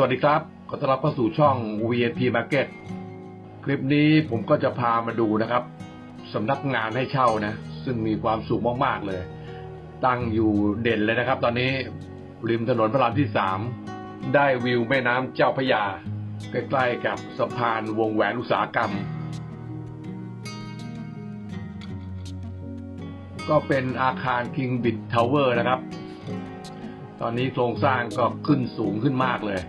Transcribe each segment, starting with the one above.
สวัสดีครับ ขอต้อนรับเข้าสู่ช่อง VNP Market คลิปนี้ผมก็จะพามาดูนะครับสำนักงานให้เช่านะ ซึ่งมีความสูงมาก ๆ เลย ตั้งอยู่เด่นเลยนะครับ ตอนนี้ริมถนนพระรามที่ 3 ได้วิวแม่น้ำเจ้าพระยา ใกล้ ๆ กับสะพานวงแหวนอุตสาหกรรม ก็เป็นอาคาร King b i t Tower นะครับ ตอนนี้โครงสร้างก็ขึ้นสูงขึ้นมากเลย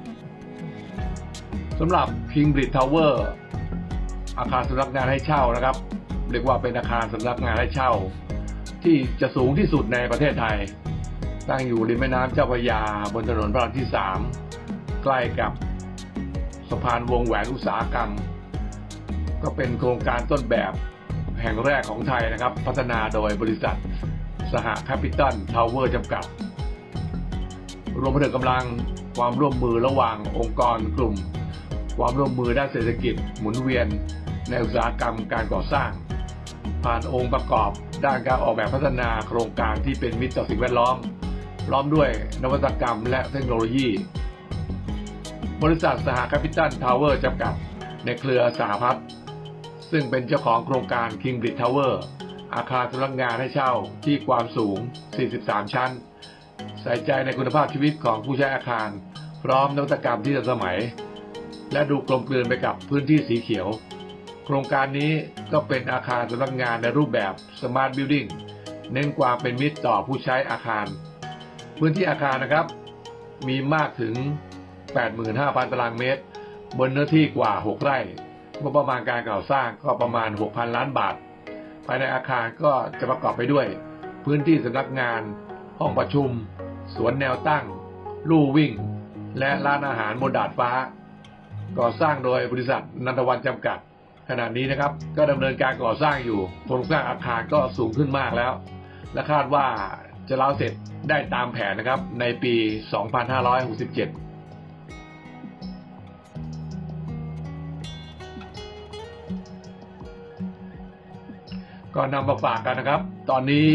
สำหรับ King b r i d Tower อาคารสำนักงานให้เช่านะครับ เรียกว่าเป็นอาคารสำนักงานให้เช่า ที่จะสูงที่สุดในประเทศไทย ตั้งอยู่ริมแม่น้ำเจ้าพระยาบนถนนพระรามที่ 3 ใกล้กับสะพานวงแหวนอุตสาหกรรม ก็เป็นโครงการต้นแบบแห่งแรกของไทยนะครับ พัฒนาโดยบริษัทสหแคปิตอลทาวเวอร์จำกัด รวมไปถึงกำลังความร่วมมือระหว่างองค์กรกลุ่ม ความร่วมมือด้านเศรษฐกิจหมุนเวียน ในอุตสาหกรรมการก่อสร้าง ผ่านองค์ประกอบด้านการออกแบบพัฒนาโครงการที่เป็นมิตรต่อสิ่งแวดล้อมพร้อมด้วยนวัตกรรมและเทคโนโลยี บริษัทสหแคปิตอลทาวเวอร์จำกัด ในเครือสหพัฒน์ซึ่งเป็นเจ้าของโครงการ King b r i d g Tower อาคารสำนักงานให้เช่าที่ความสูง 43 ชั้น ใส่ใจในคุณภาพชีวิตของผู้ใช้อาคาร พร้อมนวัตกรรมที่ทันสมัย และดูกลมกลืนไปกับพื้นที่สีเขียว โครงการนี้ก็เป็นอาคารสำนักงานในรูปแบบ Smart Building เน้นความเป็นมิตรต่อผู้ใช้อาคาร พื้นที่อาคารนะครับ มีมากถึง 85,000 ตารางเมตร บนเนื้อที่กว่า 6 ไร่งบประมาณการก่อสร้างก็ประมาณ 6,000 ล้านบาท ภายในอาคารก็จะประกอบไปด้วย พื้นที่สำนักงาน ห้องประชุม สวนแนวตั้ง ลู่วิ่ง และร้านอาหารบนดาดฟ้า ก่อสร้างโดยบริษัทนันทวันจำกัด ขณะนี้นะครับก็ดำเนินการก่อสร้างอยู่โครงสร้างอาคารก็สูงขึ้นมากแล้ว และคาดว่าจะแล้วเสร็จได้ตามแผนนะครับในปี 2567ก็นำมาฝากกันนะครับ ตอนนี้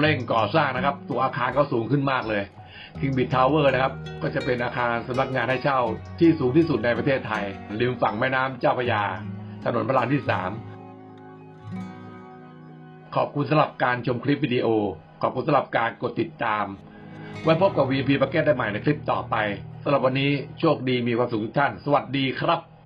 เร่งก่อสร้างนะครับ ตัวอาคารก็สูงขึ้นมากเลย King b i t Tower นะครับ ก็จะเป็นอาคารสำนักงานให้เช่าที่สูงที่สุดในประเทศไทย ริมฝั่งแม่น้ำเจ้าพระยา ถนนพระรามที่ 3 ขอบคุณสำหรับการชมคลิปวิดีโอ ขอบคุณสำหรับการกดติดตาม ไว้พบกับ VP Bucket ได้ใหม่ในคลิปต่อไปสำหรับวันนี้โชคดีมีความสุขทุกท่าน สวัสดีครับ